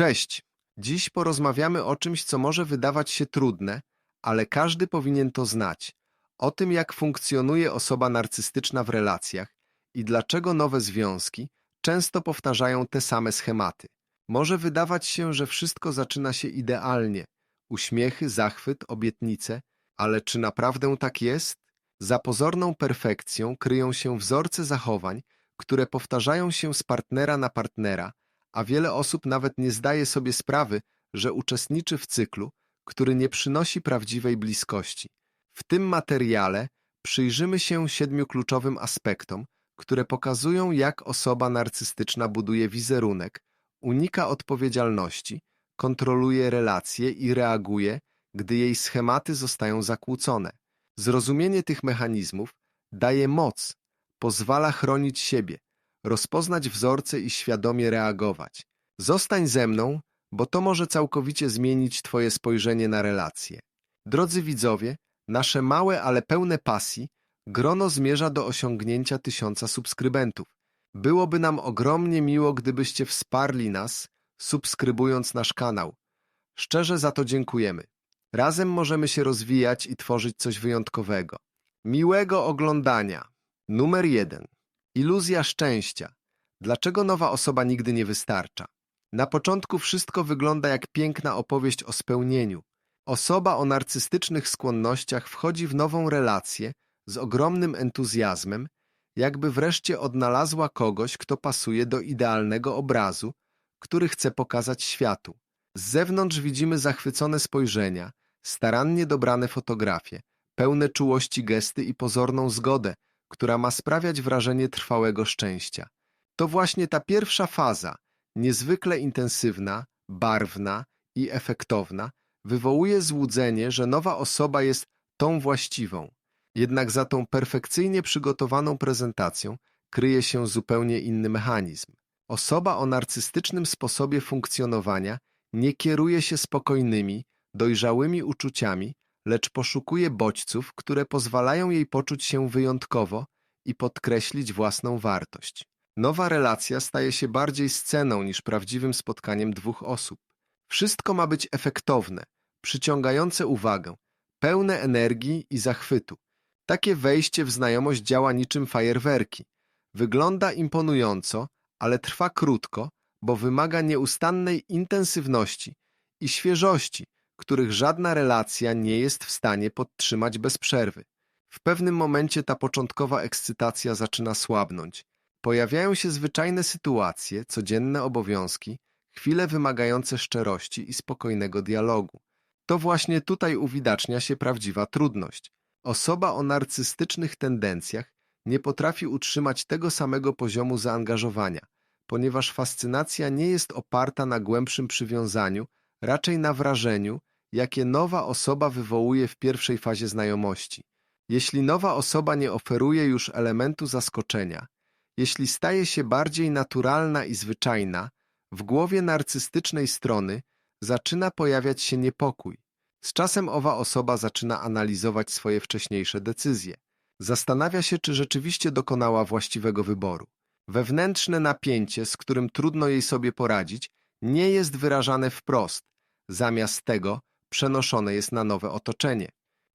Cześć! Dziś porozmawiamy o czymś, co może wydawać się trudne, ale każdy powinien to znać. O tym, jak funkcjonuje osoba narcystyczna w relacjach i dlaczego nowe związki często powtarzają te same schematy. Może wydawać się, że wszystko zaczyna się idealnie. Uśmiechy, zachwyt, obietnice, ale czy naprawdę tak jest? Za pozorną perfekcją kryją się wzorce zachowań, które powtarzają się z partnera na partnera, a wiele osób nawet nie zdaje sobie sprawy, że uczestniczy w cyklu, który nie przynosi prawdziwej bliskości. W tym materiale przyjrzymy się siedmiu kluczowym aspektom, które pokazują, jak osoba narcystyczna buduje wizerunek, unika odpowiedzialności, kontroluje relacje i reaguje, gdy jej schematy zostają zakłócone. Zrozumienie tych mechanizmów daje moc, pozwala chronić siebie, rozpoznać wzorce i świadomie reagować. Zostań ze mną, bo to może całkowicie zmienić Twoje spojrzenie na relacje. Drodzy widzowie, nasze małe, ale pełne pasji grono zmierza do osiągnięcia tysiąca subskrybentów. Byłoby nam ogromnie miło, gdybyście wsparli nas, subskrybując nasz kanał. Szczerze za to dziękujemy. Razem możemy się rozwijać i tworzyć coś wyjątkowego. Miłego oglądania. Numer jeden. Iluzja szczęścia. Dlaczego nowa osoba nigdy nie wystarcza? Na początku wszystko wygląda jak piękna opowieść o spełnieniu. Osoba o narcystycznych skłonnościach wchodzi w nową relację z ogromnym entuzjazmem, jakby wreszcie odnalazła kogoś, kto pasuje do idealnego obrazu, który chce pokazać światu. Z zewnątrz widzimy zachwycone spojrzenia, starannie dobrane fotografie, pełne czułości gesty i pozorną zgodę, która ma sprawiać wrażenie trwałego szczęścia. To właśnie ta pierwsza faza, niezwykle intensywna, barwna i efektowna, wywołuje złudzenie, że nowa osoba jest tą właściwą. Jednak za tą perfekcyjnie przygotowaną prezentacją kryje się zupełnie inny mechanizm. Osoba o narcystycznym sposobie funkcjonowania nie kieruje się spokojnymi, dojrzałymi uczuciami, lecz poszukuje bodźców, które pozwalają jej poczuć się wyjątkowo i podkreślić własną wartość. Nowa relacja staje się bardziej sceną niż prawdziwym spotkaniem dwóch osób. Wszystko ma być efektowne, przyciągające uwagę, pełne energii i zachwytu. Takie wejście w znajomość działa niczym fajerwerki. Wygląda imponująco, ale trwa krótko, bo wymaga nieustannej intensywności i świeżości, których żadna relacja nie jest w stanie podtrzymać bez przerwy. W pewnym momencie ta początkowa ekscytacja zaczyna słabnąć. Pojawiają się zwyczajne sytuacje, codzienne obowiązki, chwile wymagające szczerości i spokojnego dialogu. To właśnie tutaj uwidacznia się prawdziwa trudność. Osoba o narcystycznych tendencjach nie potrafi utrzymać tego samego poziomu zaangażowania, ponieważ fascynacja nie jest oparta na głębszym przywiązaniu, raczej na wrażeniu, jakie nowa osoba wywołuje w pierwszej fazie znajomości. Jeśli nowa osoba nie oferuje już elementu zaskoczenia, jeśli staje się bardziej naturalna i zwyczajna, w głowie narcystycznej strony zaczyna pojawiać się niepokój. Z czasem owa osoba zaczyna analizować swoje wcześniejsze decyzje. Zastanawia się, czy rzeczywiście dokonała właściwego wyboru. Wewnętrzne napięcie, z którym trudno jej sobie poradzić, nie jest wyrażane wprost. Zamiast tego przenoszone jest na nowe otoczenie.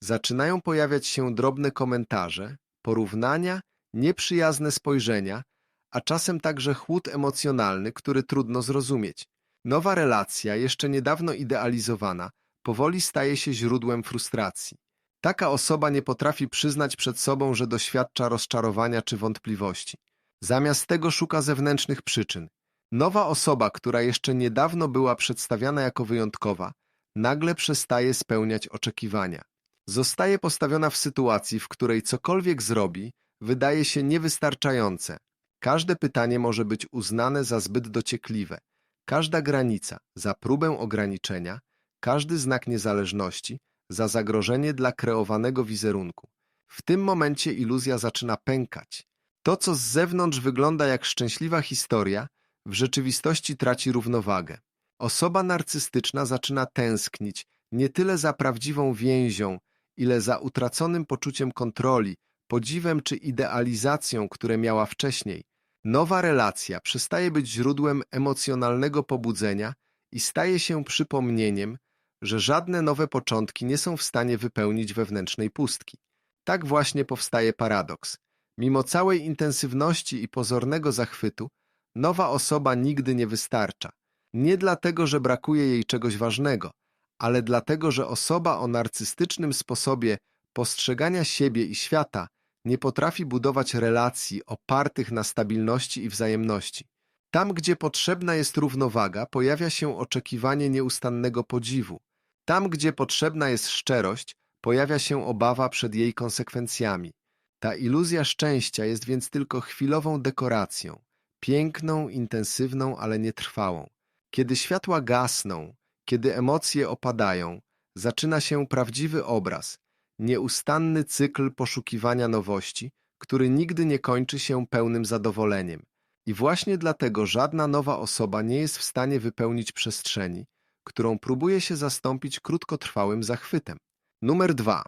Zaczynają pojawiać się drobne komentarze, porównania, nieprzyjazne spojrzenia, a czasem także chłód emocjonalny, który trudno zrozumieć. Nowa relacja, jeszcze niedawno idealizowana, powoli staje się źródłem frustracji. Taka osoba nie potrafi przyznać przed sobą, że doświadcza rozczarowania czy wątpliwości. Zamiast tego szuka zewnętrznych przyczyn. Nowa osoba, która jeszcze niedawno była przedstawiana jako wyjątkowa, nagle przestaje spełniać oczekiwania. Zostaje postawiona w sytuacji, w której cokolwiek zrobi, wydaje się niewystarczające. Każde pytanie może być uznane za zbyt dociekliwe. Każda granica za próbę ograniczenia, każdy znak niezależności za zagrożenie dla kreowanego wizerunku. W tym momencie iluzja zaczyna pękać. To, co z zewnątrz wygląda jak szczęśliwa historia, w rzeczywistości traci równowagę. Osoba narcystyczna zaczyna tęsknić nie tyle za prawdziwą więzią, ile za utraconym poczuciem kontroli, podziwem czy idealizacją, które miała wcześniej. Nowa relacja przestaje być źródłem emocjonalnego pobudzenia i staje się przypomnieniem, że żadne nowe początki nie są w stanie wypełnić wewnętrznej pustki. Tak właśnie powstaje paradoks. Mimo całej intensywności i pozornego zachwytu, nowa osoba nigdy nie wystarcza. Nie dlatego, że brakuje jej czegoś ważnego, ale dlatego, że osoba o narcystycznym sposobie postrzegania siebie i świata nie potrafi budować relacji opartych na stabilności i wzajemności. Tam, gdzie potrzebna jest równowaga, pojawia się oczekiwanie nieustannego podziwu. Tam, gdzie potrzebna jest szczerość, pojawia się obawa przed jej konsekwencjami. Ta iluzja szczęścia jest więc tylko chwilową dekoracją, piękną, intensywną, ale nietrwałą. Kiedy światła gasną, kiedy emocje opadają, zaczyna się prawdziwy obraz, nieustanny cykl poszukiwania nowości, który nigdy nie kończy się pełnym zadowoleniem. I właśnie dlatego żadna nowa osoba nie jest w stanie wypełnić przestrzeni, którą próbuje się zastąpić krótkotrwałym zachwytem. Numer dwa.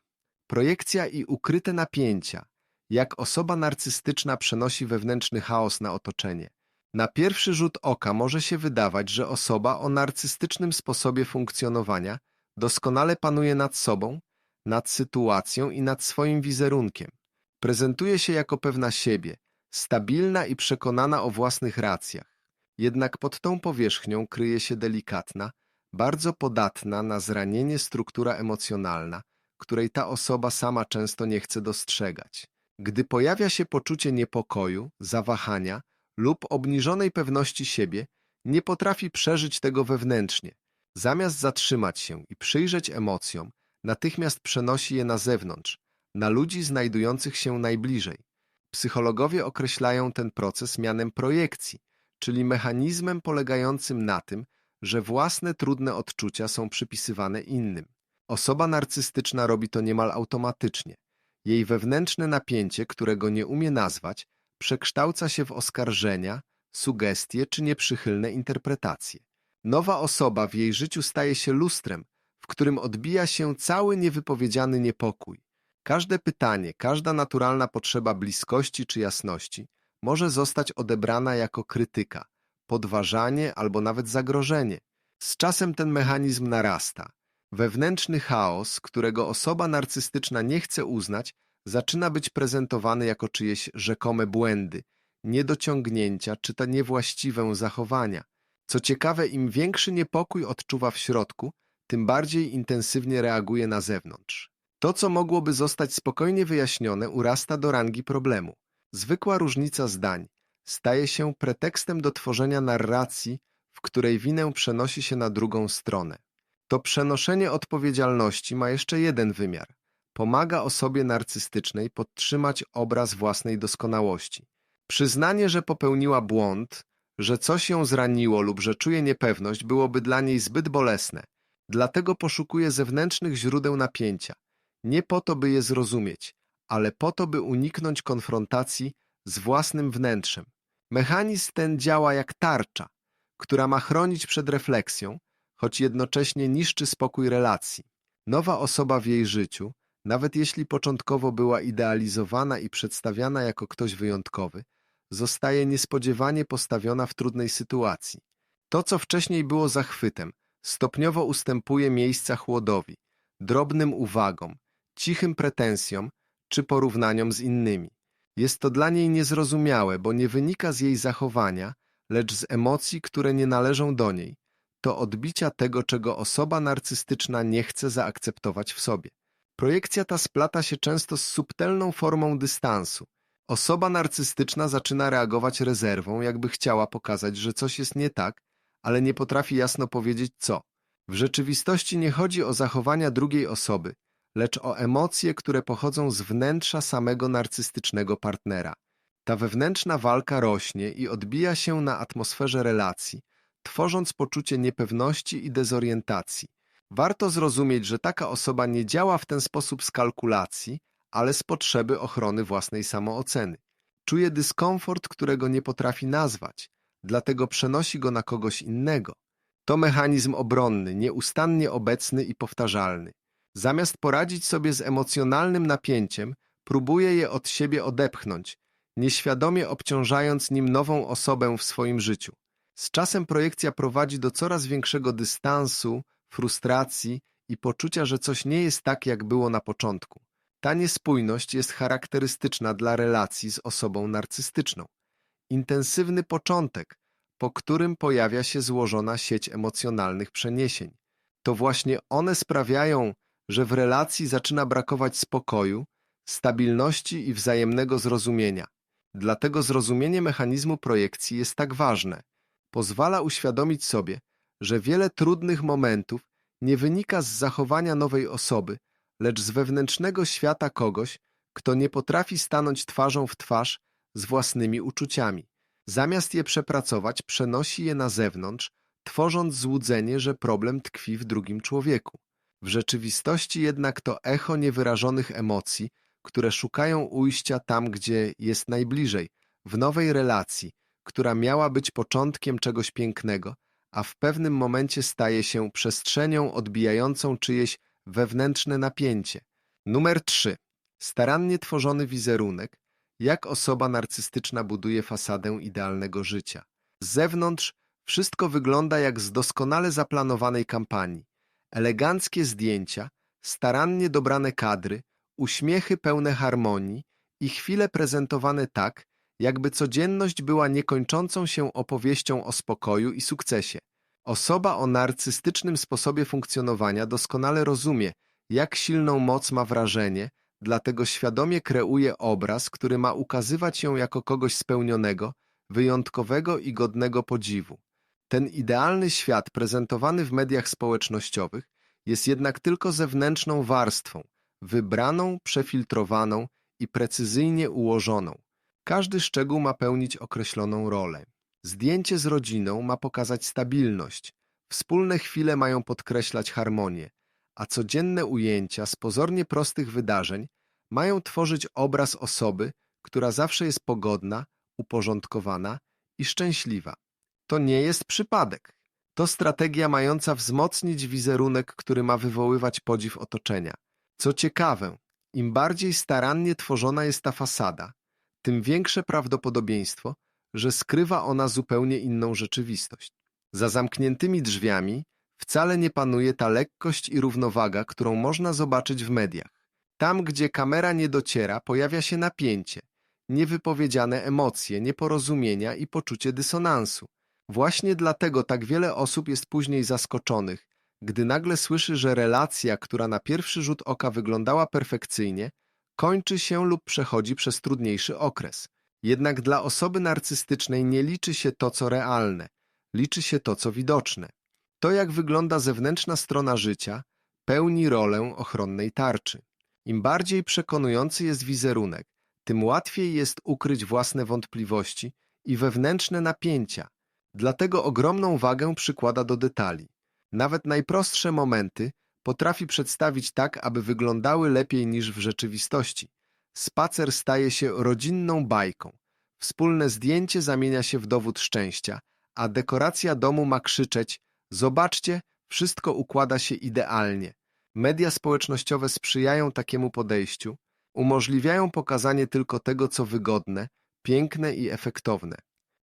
Projekcja i ukryte napięcia. Jak osoba narcystyczna przenosi wewnętrzny chaos na otoczenie. Na pierwszy rzut oka może się wydawać, że osoba o narcystycznym sposobie funkcjonowania doskonale panuje nad sobą, nad sytuacją i nad swoim wizerunkiem. Prezentuje się jako pewna siebie, stabilna i przekonana o własnych racjach. Jednak pod tą powierzchnią kryje się delikatna, bardzo podatna na zranienie struktura emocjonalna, której ta osoba sama często nie chce dostrzegać. Gdy pojawia się poczucie niepokoju, zawahania lub obniżonej pewności siebie, nie potrafi przeżyć tego wewnętrznie. Zamiast zatrzymać się i przyjrzeć emocjom, natychmiast przenosi je na zewnątrz, na ludzi znajdujących się najbliżej. Psychologowie określają ten proces mianem projekcji, czyli mechanizmem polegającym na tym, że własne trudne odczucia są przypisywane innym. Osoba narcystyczna robi to niemal automatycznie. Jej wewnętrzne napięcie, którego nie umie nazwać, przekształca się w oskarżenia, sugestie czy nieprzychylne interpretacje. Nowa osoba w jej życiu staje się lustrem, w którym odbija się cały niewypowiedziany niepokój. Każde pytanie, każda naturalna potrzeba bliskości czy jasności może zostać odebrana jako krytyka, podważanie albo nawet zagrożenie. Z czasem ten mechanizm narasta. Wewnętrzny chaos, którego osoba narcystyczna nie chce uznać, zaczyna być prezentowany jako czyjeś rzekome błędy, niedociągnięcia czy to niewłaściwe zachowania. Co ciekawe, im większy niepokój odczuwa w środku, tym bardziej intensywnie reaguje na zewnątrz. To, co mogłoby zostać spokojnie wyjaśnione, urasta do rangi problemu. Zwykła różnica zdań staje się pretekstem do tworzenia narracji, w której winę przenosi się na drugą stronę. To przenoszenie odpowiedzialności ma jeszcze jeden wymiar. Pomaga osobie narcystycznej podtrzymać obraz własnej doskonałości. Przyznanie, że popełniła błąd, że coś ją zraniło lub że czuje niepewność, byłoby dla niej zbyt bolesne. Dlatego poszukuje zewnętrznych źródeł napięcia. Nie po to, by je zrozumieć, ale po to, by uniknąć konfrontacji z własnym wnętrzem. Mechanizm ten działa jak tarcza, która ma chronić przed refleksją, choć jednocześnie niszczy spokój relacji. Nowa osoba w jej życiu, nawet jeśli początkowo była idealizowana i przedstawiana jako ktoś wyjątkowy, zostaje niespodziewanie postawiona w trudnej sytuacji. To, co wcześniej było zachwytem, stopniowo ustępuje miejsca chłodowi, drobnym uwagom, cichym pretensjom czy porównaniom z innymi. Jest to dla niej niezrozumiałe, bo nie wynika z jej zachowania, lecz z emocji, które nie należą do niej. To odbicia tego, czego osoba narcystyczna nie chce zaakceptować w sobie. Projekcja ta splata się często z subtelną formą dystansu. Osoba narcystyczna zaczyna reagować rezerwą, jakby chciała pokazać, że coś jest nie tak, ale nie potrafi jasno powiedzieć co. W rzeczywistości nie chodzi o zachowania drugiej osoby, lecz o emocje, które pochodzą z wnętrza samego narcystycznego partnera. Ta wewnętrzna walka rośnie i odbija się na atmosferze relacji, tworząc poczucie niepewności i dezorientacji. Warto zrozumieć, że taka osoba nie działa w ten sposób z kalkulacji, ale z potrzeby ochrony własnej samooceny. Czuje dyskomfort, którego nie potrafi nazwać, dlatego przenosi go na kogoś innego. To mechanizm obronny, nieustannie obecny i powtarzalny. Zamiast poradzić sobie z emocjonalnym napięciem, próbuje je od siebie odepchnąć, nieświadomie obciążając nim nową osobę w swoim życiu. Z czasem projekcja prowadzi do coraz większego dystansu, frustracji i poczucia, że coś nie jest tak, jak było na początku. Ta niespójność jest charakterystyczna dla relacji z osobą narcystyczną. Intensywny początek, po którym pojawia się złożona sieć emocjonalnych przeniesień. To właśnie one sprawiają, że w relacji zaczyna brakować spokoju, stabilności i wzajemnego zrozumienia. Dlatego zrozumienie mechanizmu projekcji jest tak ważne. Pozwala uświadomić sobie, że wiele trudnych momentów nie wynika z zachowania nowej osoby, lecz z wewnętrznego świata kogoś, kto nie potrafi stanąć twarzą w twarz z własnymi uczuciami. Zamiast je przepracować, przenosi je na zewnątrz, tworząc złudzenie, że problem tkwi w drugim człowieku. W rzeczywistości jednak to echo niewyrażonych emocji, które szukają ujścia tam, gdzie jest najbliżej, w nowej relacji, która miała być początkiem czegoś pięknego, a w pewnym momencie staje się przestrzenią odbijającą czyjeś wewnętrzne napięcie. Numer 3. Starannie tworzony wizerunek, jak osoba narcystyczna buduje fasadę idealnego życia. Z zewnątrz wszystko wygląda jak z doskonale zaplanowanej kampanii. Eleganckie zdjęcia, starannie dobrane kadry, uśmiechy pełne harmonii i chwile prezentowane tak, jakby codzienność była niekończącą się opowieścią o spokoju i sukcesie. Osoba o narcystycznym sposobie funkcjonowania doskonale rozumie, jak silną moc ma wrażenie, dlatego świadomie kreuje obraz, który ma ukazywać ją jako kogoś spełnionego, wyjątkowego i godnego podziwu. Ten idealny świat prezentowany w mediach społecznościowych jest jednak tylko zewnętrzną warstwą, wybraną, przefiltrowaną i precyzyjnie ułożoną. Każdy szczegół ma pełnić określoną rolę. Zdjęcie z rodziną ma pokazać stabilność, wspólne chwile mają podkreślać harmonię, a codzienne ujęcia z pozornie prostych wydarzeń mają tworzyć obraz osoby, która zawsze jest pogodna, uporządkowana i szczęśliwa. To nie jest przypadek. To strategia mająca wzmocnić wizerunek, który ma wywoływać podziw otoczenia. Co ciekawe, im bardziej starannie tworzona jest ta fasada, tym większe prawdopodobieństwo, że skrywa ona zupełnie inną rzeczywistość. Za zamkniętymi drzwiami wcale nie panuje ta lekkość i równowaga, którą można zobaczyć w mediach. Tam, gdzie kamera nie dociera, pojawia się napięcie, niewypowiedziane emocje, nieporozumienia i poczucie dysonansu. Właśnie dlatego tak wiele osób jest później zaskoczonych, gdy nagle słyszy, że relacja, która na pierwszy rzut oka wyglądała perfekcyjnie, kończy się lub przechodzi przez trudniejszy okres. Jednak dla osoby narcystycznej nie liczy się to, co realne, liczy się to, co widoczne. To, jak wygląda zewnętrzna strona życia, pełni rolę ochronnej tarczy. Im bardziej przekonujący jest wizerunek, tym łatwiej jest ukryć własne wątpliwości i wewnętrzne napięcia. Dlatego ogromną wagę przykłada do detali. Nawet najprostsze momenty potrafi przedstawić tak, aby wyglądały lepiej niż w rzeczywistości. Spacer staje się rodzinną bajką. Wspólne zdjęcie zamienia się w dowód szczęścia, a dekoracja domu ma krzyczeć: Zobaczcie, wszystko układa się idealnie. Media społecznościowe sprzyjają takiemu podejściu, umożliwiają pokazanie tylko tego, co wygodne, piękne i efektowne.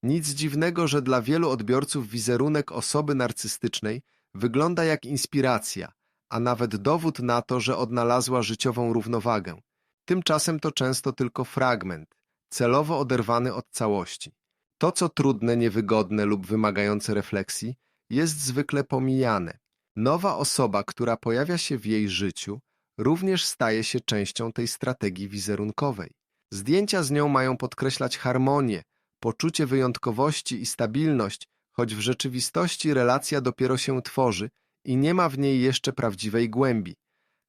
Nic dziwnego, że dla wielu odbiorców wizerunek osoby narcystycznej wygląda jak inspiracja, a nawet dowód na to, że odnalazła życiową równowagę. Tymczasem to często tylko fragment, celowo oderwany od całości. To, co trudne, niewygodne lub wymagające refleksji, jest zwykle pomijane. Nowa osoba, która pojawia się w jej życiu, również staje się częścią tej strategii wizerunkowej. Zdjęcia z nią mają podkreślać harmonię, poczucie wyjątkowości i stabilność, choć w rzeczywistości relacja dopiero się tworzy i nie ma w niej jeszcze prawdziwej głębi.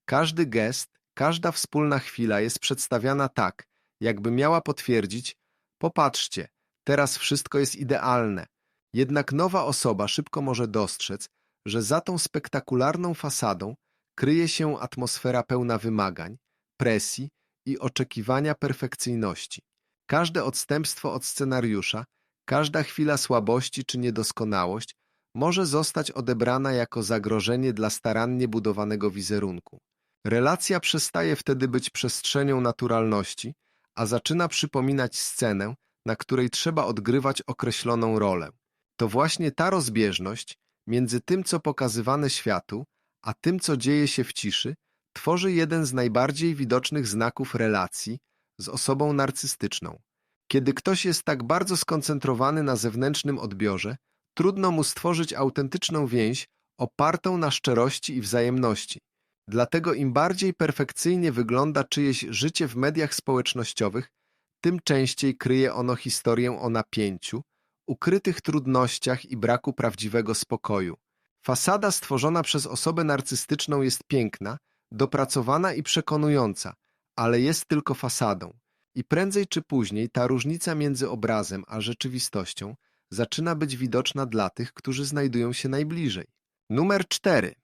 Każdy gest, każda wspólna chwila jest przedstawiana tak, jakby miała potwierdzić: Popatrzcie, teraz wszystko jest idealne. Jednak nowa osoba szybko może dostrzec, że za tą spektakularną fasadą kryje się atmosfera pełna wymagań, presji i oczekiwania perfekcyjności. Każde odstępstwo od scenariusza, każda chwila słabości czy niedoskonałość może zostać odebrana jako zagrożenie dla starannie budowanego wizerunku. Relacja przestaje wtedy być przestrzenią naturalności, a zaczyna przypominać scenę, na której trzeba odgrywać określoną rolę. To właśnie ta rozbieżność między tym, co pokazywane światu, a tym, co dzieje się w ciszy, tworzy jeden z najbardziej widocznych znaków relacji z osobą narcystyczną. Kiedy ktoś jest tak bardzo skoncentrowany na zewnętrznym odbiorze, trudno mu stworzyć autentyczną więź opartą na szczerości i wzajemności. Dlatego im bardziej perfekcyjnie wygląda czyjeś życie w mediach społecznościowych, tym częściej kryje ono historię o napięciu, ukrytych trudnościach i braku prawdziwego spokoju. Fasada stworzona przez osobę narcystyczną jest piękna, dopracowana i przekonująca, ale jest tylko fasadą. I prędzej czy później ta różnica między obrazem a rzeczywistością zaczyna być widoczna dla tych, którzy znajdują się najbliżej. Numer 4.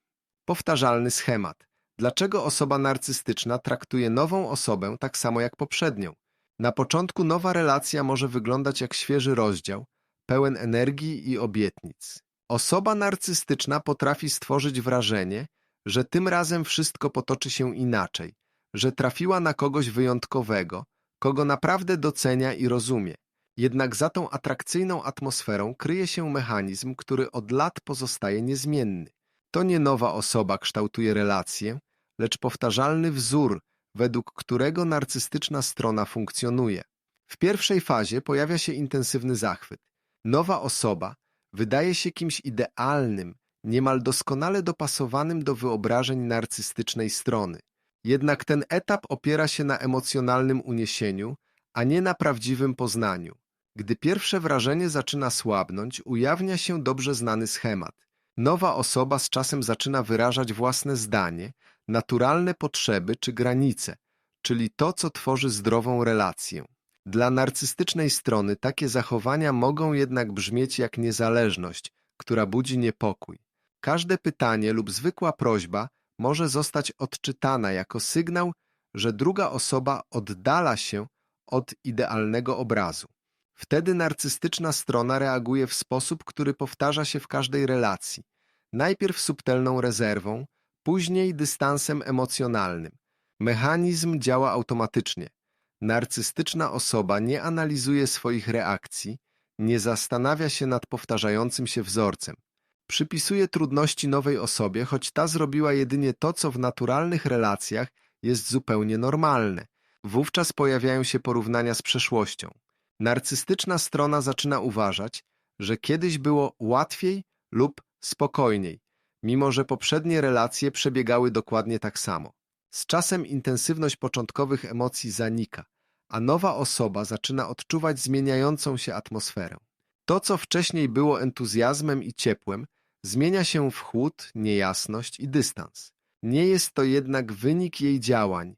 Powtarzalny schemat. Dlaczego osoba narcystyczna traktuje nową osobę tak samo jak poprzednią? Na początku nowa relacja może wyglądać jak świeży rozdział, pełen energii i obietnic. Osoba narcystyczna potrafi stworzyć wrażenie, że tym razem wszystko potoczy się inaczej, że trafiła na kogoś wyjątkowego, kogo naprawdę docenia i rozumie. Jednak za tą atrakcyjną atmosferą kryje się mechanizm, który od lat pozostaje niezmienny. To nie nowa osoba kształtuje relację, lecz powtarzalny wzór, według którego narcystyczna strona funkcjonuje. W pierwszej fazie pojawia się intensywny zachwyt. Nowa osoba wydaje się kimś idealnym, niemal doskonale dopasowanym do wyobrażeń narcystycznej strony. Jednak ten etap opiera się na emocjonalnym uniesieniu, a nie na prawdziwym poznaniu. Gdy pierwsze wrażenie zaczyna słabnąć, ujawnia się dobrze znany schemat. Nowa osoba z czasem zaczyna wyrażać własne zdanie, naturalne potrzeby czy granice, czyli to, co tworzy zdrową relację. Dla narcystycznej strony takie zachowania mogą jednak brzmieć jak niezależność, która budzi niepokój. Każde pytanie lub zwykła prośba może zostać odczytana jako sygnał, że druga osoba oddala się od idealnego obrazu. Wtedy narcystyczna strona reaguje w sposób, który powtarza się w każdej relacji. Najpierw subtelną rezerwą, później dystansem emocjonalnym. Mechanizm działa automatycznie. Narcystyczna osoba nie analizuje swoich reakcji, nie zastanawia się nad powtarzającym się wzorcem. Przypisuje trudności nowej osobie, choć ta zrobiła jedynie to, co w naturalnych relacjach jest zupełnie normalne. Wówczas pojawiają się porównania z przeszłością. Narcystyczna strona zaczyna uważać, że kiedyś było łatwiej lub spokojniej, mimo że poprzednie relacje przebiegały dokładnie tak samo. Z czasem intensywność początkowych emocji zanika, a nowa osoba zaczyna odczuwać zmieniającą się atmosferę. To, co wcześniej było entuzjazmem i ciepłem, zmienia się w chłód, niejasność i dystans. Nie jest to jednak wynik jej działań,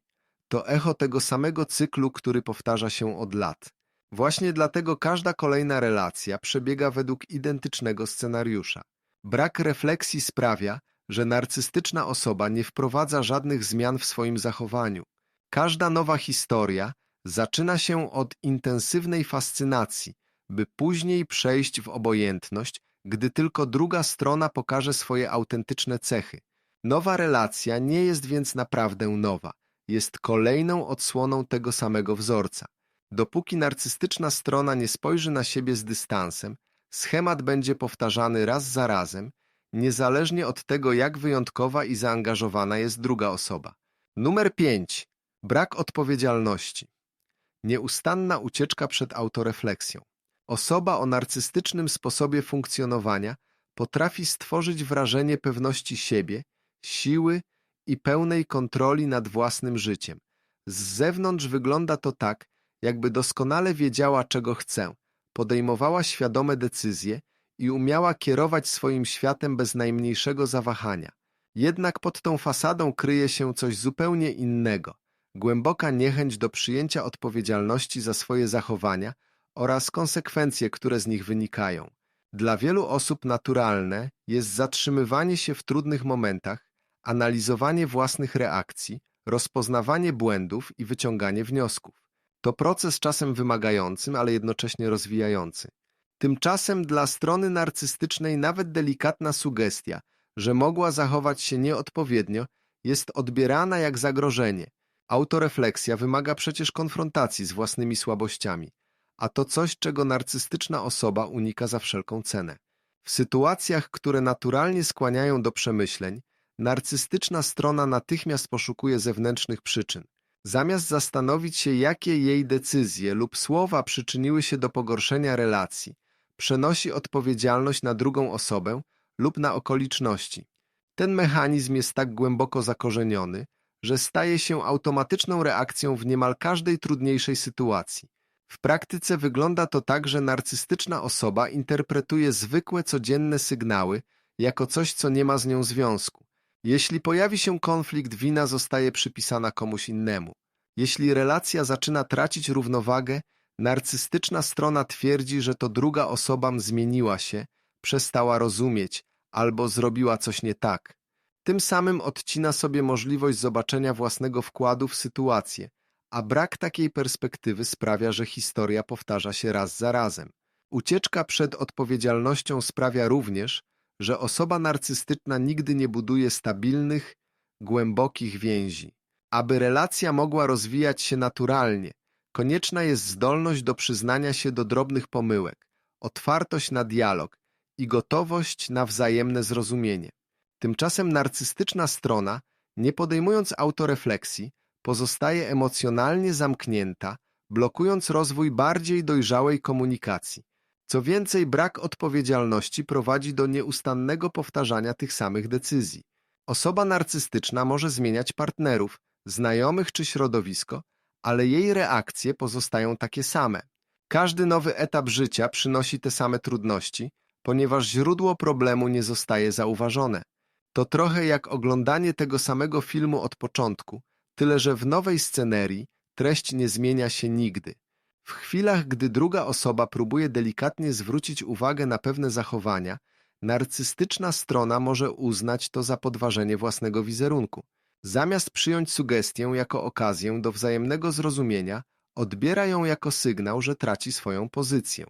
to echo tego samego cyklu, który powtarza się od lat. Właśnie dlatego każda kolejna relacja przebiega według identycznego scenariusza. Brak refleksji sprawia, że narcystyczna osoba nie wprowadza żadnych zmian w swoim zachowaniu. Każda nowa historia zaczyna się od intensywnej fascynacji, by później przejść w obojętność, gdy tylko druga strona pokaże swoje autentyczne cechy. Nowa relacja nie jest więc naprawdę nowa, jest kolejną odsłoną tego samego wzorca. Dopóki narcystyczna strona nie spojrzy na siebie z dystansem, schemat będzie powtarzany raz za razem, niezależnie od tego, jak wyjątkowa i zaangażowana jest druga osoba. Numer 5. Brak odpowiedzialności. Nieustanna ucieczka przed autorefleksją. Osoba o narcystycznym sposobie funkcjonowania potrafi stworzyć wrażenie pewności siebie, siły i pełnej kontroli nad własnym życiem. Z zewnątrz wygląda to tak, jakby doskonale wiedziała, czego chce, podejmowała świadome decyzje i umiała kierować swoim światem bez najmniejszego zawahania. Jednak pod tą fasadą kryje się coś zupełnie innego. Głęboka niechęć do przyjęcia odpowiedzialności za swoje zachowania oraz konsekwencje, które z nich wynikają. Dla wielu osób naturalne jest zatrzymywanie się w trudnych momentach, analizowanie własnych reakcji, rozpoznawanie błędów i wyciąganie wniosków. To proces czasem wymagający, ale jednocześnie rozwijający. Tymczasem dla strony narcystycznej nawet delikatna sugestia, że mogła zachować się nieodpowiednio, jest odbierana jak zagrożenie. Autorefleksja wymaga przecież konfrontacji z własnymi słabościami, a to coś, czego narcystyczna osoba unika za wszelką cenę. W sytuacjach, które naturalnie skłaniają do przemyśleń, narcystyczna strona natychmiast poszukuje zewnętrznych przyczyn. Zamiast zastanowić się, jakie jej decyzje lub słowa przyczyniły się do pogorszenia relacji, przenosi odpowiedzialność na drugą osobę lub na okoliczności. Ten mechanizm jest tak głęboko zakorzeniony, że staje się automatyczną reakcją w niemal każdej trudniejszej sytuacji. W praktyce wygląda to tak, że narcystyczna osoba interpretuje zwykłe codzienne sygnały jako coś, co nie ma z nią związku. Jeśli pojawi się konflikt, wina zostaje przypisana komuś innemu. Jeśli relacja zaczyna tracić równowagę, narcystyczna strona twierdzi, że to druga osoba zmieniła się, przestała rozumieć albo zrobiła coś nie tak. Tym samym odcina sobie możliwość zobaczenia własnego wkładu w sytuację, a brak takiej perspektywy sprawia, że historia powtarza się raz za razem. Ucieczka przed odpowiedzialnością sprawia również, że osoba narcystyczna nigdy nie buduje stabilnych, głębokich więzi. Aby relacja mogła rozwijać się naturalnie, konieczna jest zdolność do przyznania się do drobnych pomyłek, otwartość na dialog i gotowość na wzajemne zrozumienie. Tymczasem narcystyczna strona, nie podejmując autorefleksji, pozostaje emocjonalnie zamknięta, blokując rozwój bardziej dojrzałej komunikacji. Co więcej, brak odpowiedzialności prowadzi do nieustannego powtarzania tych samych decyzji. Osoba narcystyczna może zmieniać partnerów, znajomych czy środowisko, ale jej reakcje pozostają takie same. Każdy nowy etap życia przynosi te same trudności, ponieważ źródło problemu nie zostaje zauważone. To trochę jak oglądanie tego samego filmu od początku, tyle że w nowej scenerii treść nie zmienia się nigdy. W chwilach, gdy druga osoba próbuje delikatnie zwrócić uwagę na pewne zachowania, narcystyczna strona może uznać to za podważenie własnego wizerunku. Zamiast przyjąć sugestię jako okazję do wzajemnego zrozumienia, odbiera ją jako sygnał, że traci swoją pozycję.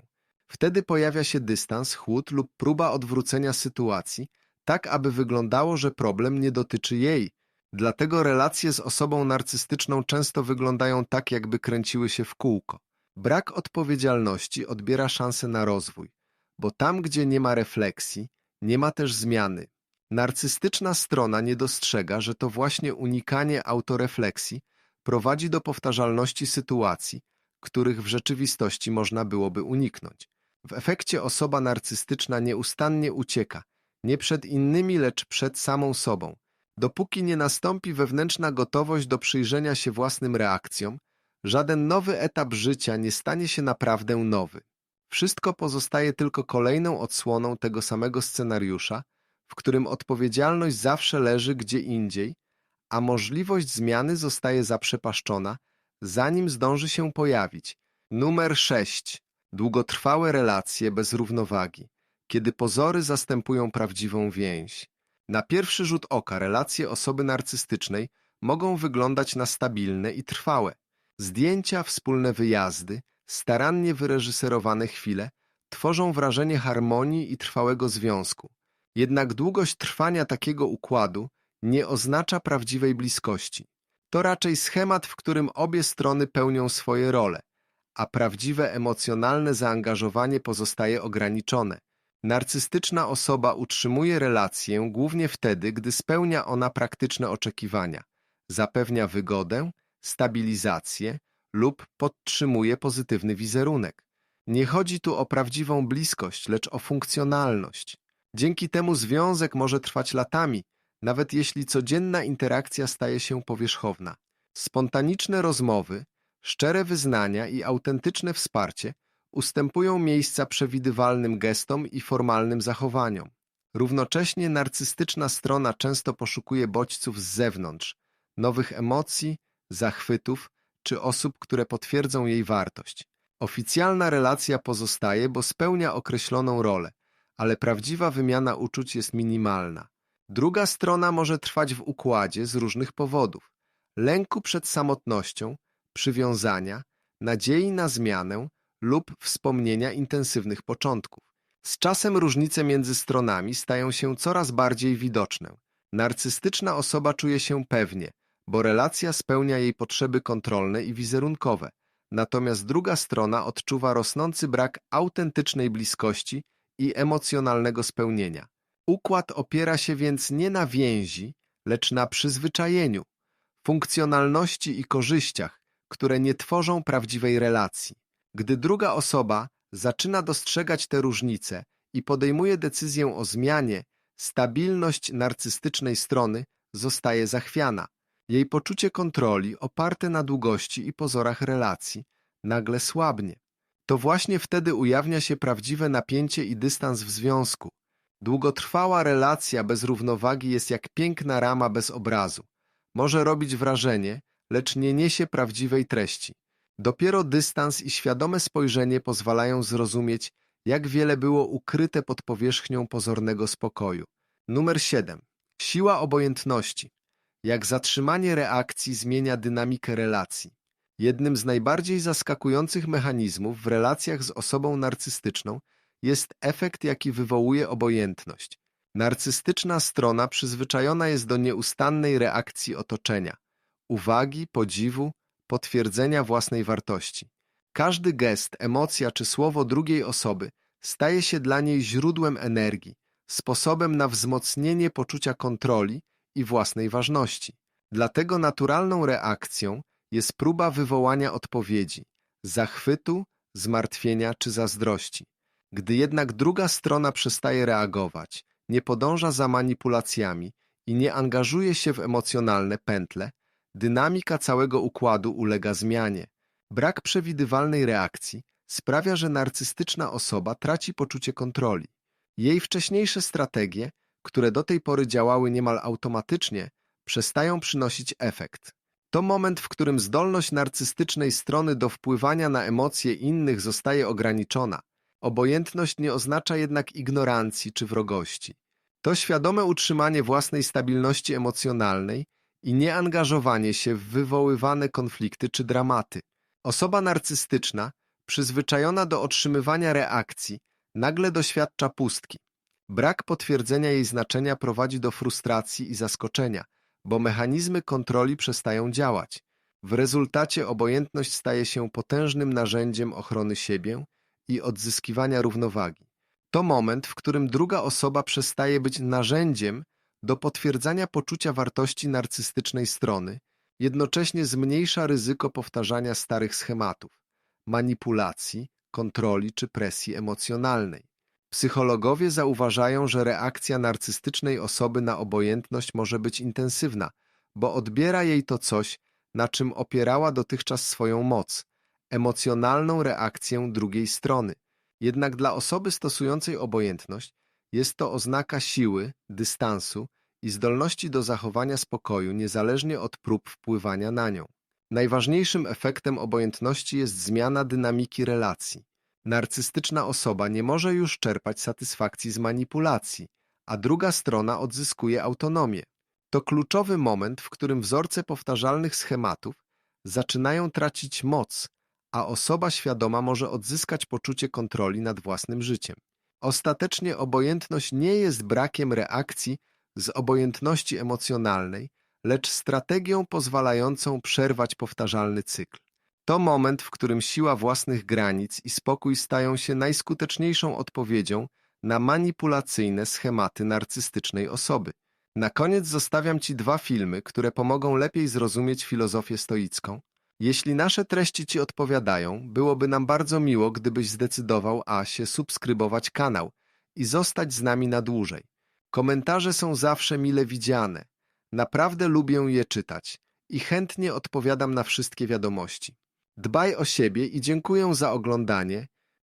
Wtedy pojawia się dystans, chłód lub próba odwrócenia sytuacji, tak aby wyglądało, że problem nie dotyczy jej. Dlatego relacje z osobą narcystyczną często wyglądają tak, jakby kręciły się w kółko. Brak odpowiedzialności odbiera szansę na rozwój, bo tam, gdzie nie ma refleksji, nie ma też zmiany. Narcystyczna strona nie dostrzega, że to właśnie unikanie autorefleksji prowadzi do powtarzalności sytuacji, których w rzeczywistości można byłoby uniknąć. W efekcie osoba narcystyczna nieustannie ucieka, nie przed innymi, lecz przed samą sobą. Dopóki nie nastąpi wewnętrzna gotowość do przyjrzenia się własnym reakcjom, żaden nowy etap życia nie stanie się naprawdę nowy. Wszystko pozostaje tylko kolejną odsłoną tego samego scenariusza, w którym odpowiedzialność zawsze leży gdzie indziej, a możliwość zmiany zostaje zaprzepaszczona, zanim zdąży się pojawić. Numer 6. Długotrwałe relacje bez równowagi, kiedy pozory zastępują prawdziwą więź. Na pierwszy rzut oka relacje osoby narcystycznej mogą wyglądać na stabilne i trwałe. Zdjęcia, wspólne wyjazdy, starannie wyreżyserowane chwile tworzą wrażenie harmonii i trwałego związku. Jednak długość trwania takiego układu nie oznacza prawdziwej bliskości. To raczej schemat, w którym obie strony pełnią swoje role, a prawdziwe emocjonalne zaangażowanie pozostaje ograniczone. Narcystyczna osoba utrzymuje relację głównie wtedy, gdy spełnia ona praktyczne oczekiwania, zapewnia wygodę, stabilizację lub podtrzymuje pozytywny wizerunek. Nie chodzi tu o prawdziwą bliskość, lecz o funkcjonalność. Dzięki temu związek może trwać latami, nawet jeśli codzienna interakcja staje się powierzchowna. Spontaniczne rozmowy, szczere wyznania i autentyczne wsparcie ustępują miejsca przewidywalnym gestom i formalnym zachowaniom. Równocześnie narcystyczna strona często poszukuje bodźców z zewnątrz, nowych emocji, zachwytów czy osób, które potwierdzą jej wartość. Oficjalna relacja pozostaje, bo spełnia określoną rolę, ale prawdziwa wymiana uczuć jest minimalna. Druga strona może trwać w układzie z różnych powodów. Lęku przed samotnością, przywiązania, nadziei na zmianę lub wspomnienia intensywnych początków. Z czasem różnice między stronami stają się coraz bardziej widoczne. Narcystyczna osoba czuje się pewnie, bo relacja spełnia jej potrzeby kontrolne i wizerunkowe, natomiast druga strona odczuwa rosnący brak autentycznej bliskości i emocjonalnego spełnienia. Układ opiera się więc nie na więzi, lecz na przyzwyczajeniu, funkcjonalności i korzyściach, które nie tworzą prawdziwej relacji. Gdy druga osoba zaczyna dostrzegać te różnice i podejmuje decyzję o zmianie, stabilność narcystycznej strony zostaje zachwiana. Jej poczucie kontroli, oparte na długości i pozorach relacji, nagle słabnie. To właśnie wtedy ujawnia się prawdziwe napięcie i dystans w związku. Długotrwała relacja bez równowagi jest jak piękna rama bez obrazu. Może robić wrażenie, lecz nie niesie prawdziwej treści. Dopiero dystans i świadome spojrzenie pozwalają zrozumieć, jak wiele było ukryte pod powierzchnią pozornego spokoju. Numer 7. Siła obojętności. Jak zatrzymanie reakcji zmienia dynamikę relacji. Jednym z najbardziej zaskakujących mechanizmów w relacjach z osobą narcystyczną jest efekt, jaki wywołuje obojętność. Narcystyczna strona przyzwyczajona jest do nieustannej reakcji otoczenia, uwagi, podziwu, potwierdzenia własnej wartości. Każdy gest, emocja czy słowo drugiej osoby staje się dla niej źródłem energii, sposobem na wzmocnienie poczucia kontroli i własnej ważności. Dlatego naturalną reakcją jest próba wywołania odpowiedzi, zachwytu, zmartwienia czy zazdrości. Gdy jednak druga strona przestaje reagować, nie podąża za manipulacjami i nie angażuje się w emocjonalne pętle, dynamika całego układu ulega zmianie. Brak przewidywalnej reakcji sprawia, że narcystyczna osoba traci poczucie kontroli. Jej wcześniejsze strategie, które do tej pory działały niemal automatycznie, przestają przynosić efekt. To moment, w którym zdolność narcystycznej strony do wpływania na emocje innych zostaje ograniczona. Obojętność nie oznacza jednak ignorancji czy wrogości. To świadome utrzymanie własnej stabilności emocjonalnej i nieangażowanie się w wywoływane konflikty czy dramaty. Osoba narcystyczna, przyzwyczajona do otrzymywania reakcji, nagle doświadcza pustki. Brak potwierdzenia jej znaczenia prowadzi do frustracji i zaskoczenia, bo mechanizmy kontroli przestają działać. W rezultacie obojętność staje się potężnym narzędziem ochrony siebie i odzyskiwania równowagi. To moment, w którym druga osoba przestaje być narzędziem do potwierdzania poczucia wartości narcystycznej strony, jednocześnie zmniejsza ryzyko powtarzania starych schematów, manipulacji, kontroli czy presji emocjonalnej. Psychologowie zauważają, że reakcja narcystycznej osoby na obojętność może być intensywna, bo odbiera jej to coś, na czym opierała dotychczas swoją moc emocjonalną reakcję drugiej strony. Jednak dla osoby stosującej obojętność jest to oznaka siły, dystansu i zdolności do zachowania spokoju niezależnie od prób wpływania na nią. Najważniejszym efektem obojętności jest zmiana dynamiki relacji. Narcystyczna osoba nie może już czerpać satysfakcji z manipulacji, a druga strona odzyskuje autonomię. To kluczowy moment, w którym wzorce powtarzalnych schematów zaczynają tracić moc, a osoba świadoma może odzyskać poczucie kontroli nad własnym życiem. Ostatecznie obojętność nie jest brakiem reakcji z obojętności emocjonalnej, lecz strategią pozwalającą przerwać powtarzalny cykl. To moment, w którym siła własnych granic i spokój stają się najskuteczniejszą odpowiedzią na manipulacyjne schematy narcystycznej osoby. Na koniec zostawiam Ci dwa filmy, które pomogą lepiej zrozumieć filozofię stoicką. Jeśli nasze treści Ci odpowiadają, byłoby nam bardzo miło, gdybyś zdecydował A się subskrybować kanał i zostać z nami na dłużej. Komentarze są zawsze mile widziane. Naprawdę lubię je czytać i chętnie odpowiadam na wszystkie wiadomości. Dbaj o siebie i dziękuję za oglądanie